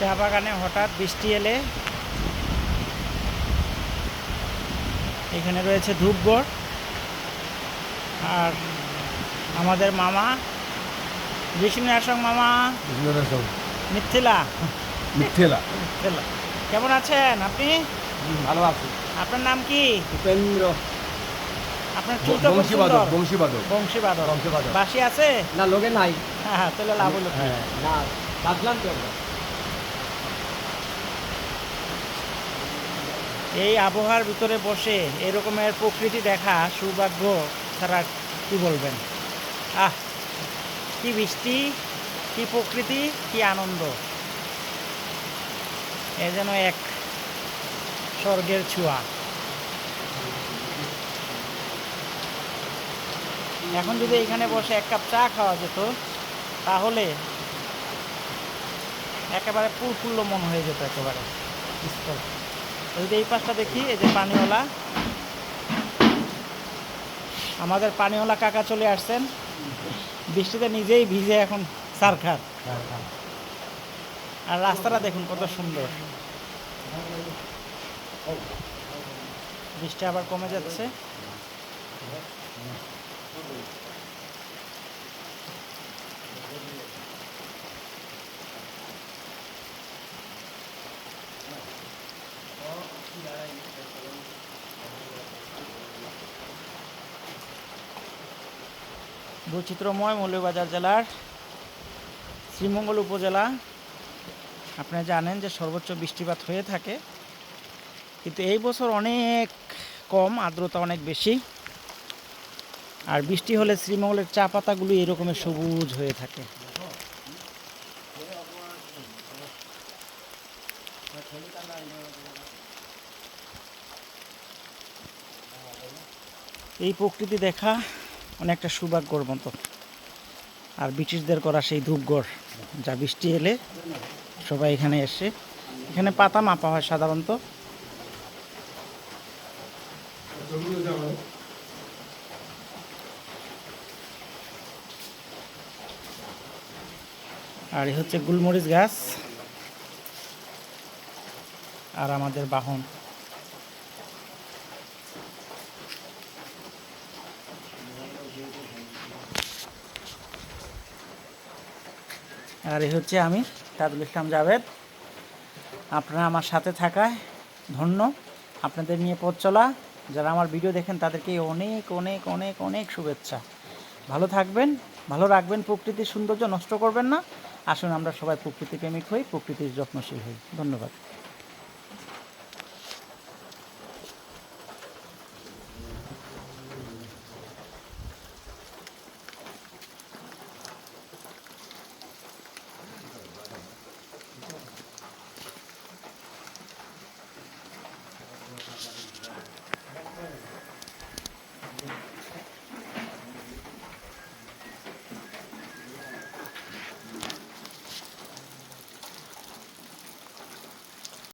চা বাগানে হঠাৎ বৃষ্টি এলে এখানে রয়েছে ধূপগড় আর আমাদের মামা বিষ্ণু আসং মামা। মিথিলা। মিথিলা। কেমন আছেন আপনি? ভালো আছি। আপনার নাম কি? উপেন্দ্র। আপনার চুল তো বংশীবাদক বংশীবাদক। বংশীবাদক। বংশীবাদক। বাসি আছে? না লোকে নাই। হ্যাঁ হ্যাঁ তাহলে লাভ হলো। হ্যাঁ না বাদলাম তো এই আবহাওয়ার ভিতরে বসে এরকমের প্রকৃতি দেখা সৌভাগ্য ছাড়া কি বলবেন? আহ, কি বৃষ্টি কি প্রকৃতি, কি আনন্দ। এ যেন এক স্বর্গের ছোঁয়া। এখন যদি এখানে বসে এক কাপ চা খাওয়া যেত, তাহলে একেবারে ফুলফুল্ল মন হয়ে যেত একেবারে। যদি এই পাশটা দেখি, এই যে পানিওয়ালা। আমাদের পানিওয়ালা কাকা চলে আসছেন। বৃষ্টিতে নিজেই ভিজে এখন সারখার। আর রাস্তাটা দেখুন কত সুন্দর। বৃষ্টি আবার কমে যাচ্ছে। বৈচিত্র্যময় মৌলভীবাজার জেলার শ্রীমঙ্গল উপজেলা। আপনারা জানেন যে সর্বোচ্চ বৃষ্টিপাত হয়ে থাকে। কিন্তু এই বছর অনেক কম, আর্দ্রতা অনেক বেশি। আর বৃষ্টি হলে শ্রীমঙ্গলের চা পাতাগুলো এরকমের সবুজ হয়ে থাকে। এই প্রকৃতি দেখা অনেকটা সৌভাগ্যর মতো। আর ব্রিটিশদের করা সেই ধূপগড়, যা বৃষ্টি এলে সবাই এখানে এসে, এখানে পাতা মাপা হয় সাধারণত। আর হচ্ছে গুলমরিচ গাছ। আর আমাদের বাহন। আর এই হচ্ছে আমি তাজুল ইসলাম জাভেদ। আপনারা আমার সাথে থাকায় ধন্য। আপনাদের নিয়ে পথ চলা, যারা আমার ভিডিও দেখেন তাদেরকে অনেক অনেক অনেক অনেক শুভেচ্ছা। ভালো থাকবেন, ভালো রাখবেন, প্রকৃতির সৌন্দর্য নষ্ট করবেন না। আসুন আমরা সবাই প্রকৃতি প্রেমিক হই, প্রকৃতির যত্নশীল হই। ধন্যবাদ।